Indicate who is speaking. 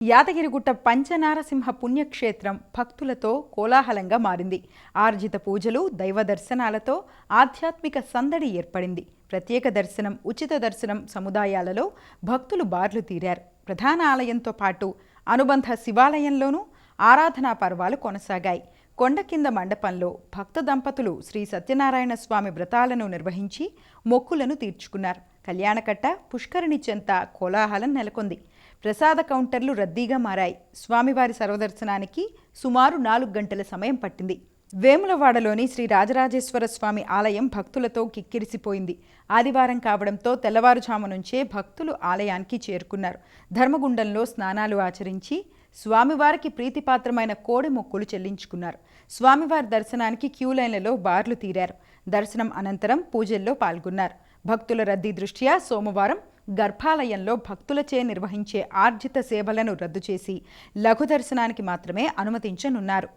Speaker 1: యాదగిరిగుట్ట పంచనారసింహ పుణ్యక్షేత్రం భక్తులతో కోలాహలంగా మారింది. ఆర్జిత పూజలు దైవ దర్శనాలతో ఆధ్యాత్మిక సందడి ఏర్పడింది. ప్రత్యేక దర్శనం ఉచిత దర్శనం సముదాయాలలో భక్తులు బార్లు తీరారు. ప్రధాన ఆలయంతో పాటు అనుబంధ శివాలయంలోనూ ఆరాధనా పర్వాలు కొనసాగాయి. కొండ కింద మండపంలో భక్త దంపతులు శ్రీ సత్యనారాయణ స్వామి వ్రతాలను నిర్వహించి మొక్కులను తీర్చుకున్నారు. కళ్యాణకట్ట పుష్కరిణి చెంత కోలాహలం నెలకొంది. ప్రసాద కౌంటర్లు రద్దీగా మారాయి. స్వామివారి సర్వదర్శనానికి సుమారు నాలుగు గంటల సమయం పట్టింది. వేములవాడలోని శ్రీ రాజరాజేశ్వర స్వామి ఆలయం భక్తులతో కిక్కిరిసిపోయింది. ఆదివారం కావడంతో తెల్లవారుజాము నుంచే భక్తులు ఆలయానికి చేరుకున్నారు. ధర్మగుండంలో స్నానాలు ఆచరించి స్వామివారికి ప్రీతిపాత్రమైన కోడి మొక్కులు చెల్లించుకున్నారు. స్వామివారి దర్శనానికి క్యూలైన్లలో బార్లు తీరారు. దర్శనం అనంతరం పూజల్లో పాల్గొన్నారు. భక్తుల రద్దీ దృష్ట్యా సోమవారం గర్భాలయంలో భక్తులచే నిర్వహించే ఆర్జిత సేవలను రద్దు చేసి లఘు దర్శనానికి మాత్రమే అనుమతించనున్నారు.